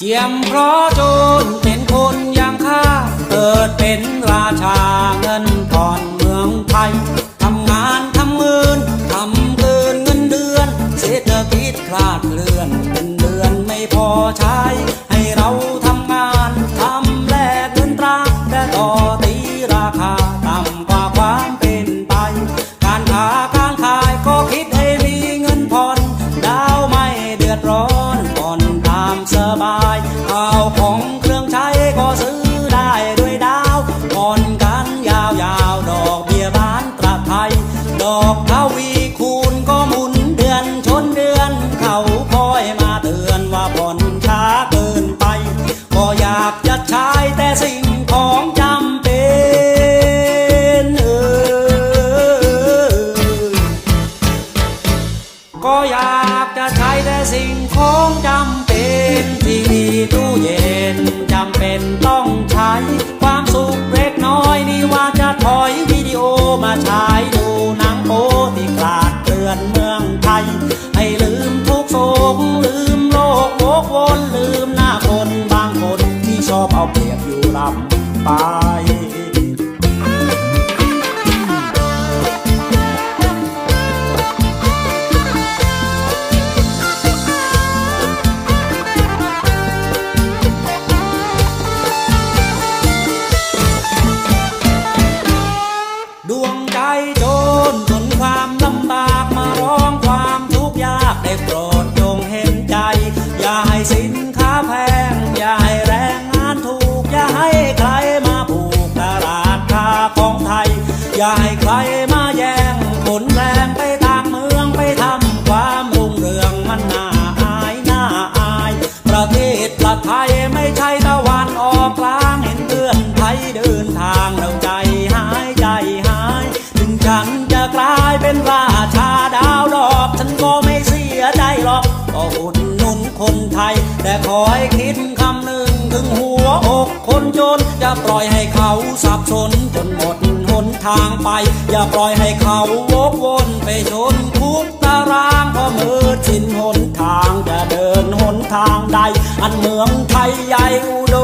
เจียมเพราะโจรเป็นคนอย่างข้าเกิดเป็นราชาเงินผ่อนเมืองไทยทำงานทำเงินทำเกินเงินเดือน เศรษฐกิจคลาดเคลื่อนเป็นเดือนไม่พอใช้ ให้เราทำงานทำแลกเงินตราแต่ต่อตีราคา วีคูณก็หมุนเดือนชนเดือน เขาคอยมาเตือนว่าผ่อนช้าเกินไป ก็อยากจะใช้แต่สิ่งของจำเป็นเออก็อยากจะใช้แต่สิ่งของจำเป็นทีวีตู้เย็นจำเป็นต้องใช้ความสุข ไปดวงใจจรทนความลำบากมาร้องความทุกข์ยากได้โปรดจงเห็นใจ อย่าให้สิน อย่าให้ใครมาแย่งผลแรงไปทางเมืองไปทำความรุ่งเรืองมันน่าอายน่าอาย ประเทศละไทยไม่ใช่ตะวันออกกลางเห็นเพื่อนไทยเดินทางแล้วใจหายใจหาย ถึงฉันจะกลายเป็นราชาดาวดอกฉันก็ไม่เสียใจหรอกก็อุดหนุนคนไทย แต่ขอให้คิดคำหนึ่งถึงหัวอกคนจนจะปล่อยให้เขาสับสนจนหมด นทางไป อย่าปล่อยให้เขาวกวนไปชนคุกตารางเพราะมือสิ้นหนทางจะเดินหนทางใด อันเมืองไทยใหญ่อุด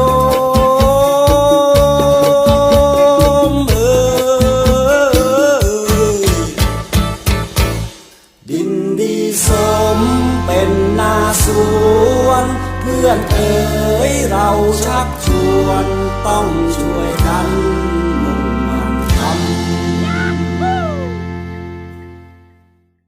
มเออดินดีสมเป็นนาสวนเพื่อนเอ๋ยเราชักชวนต้องช่วยกัน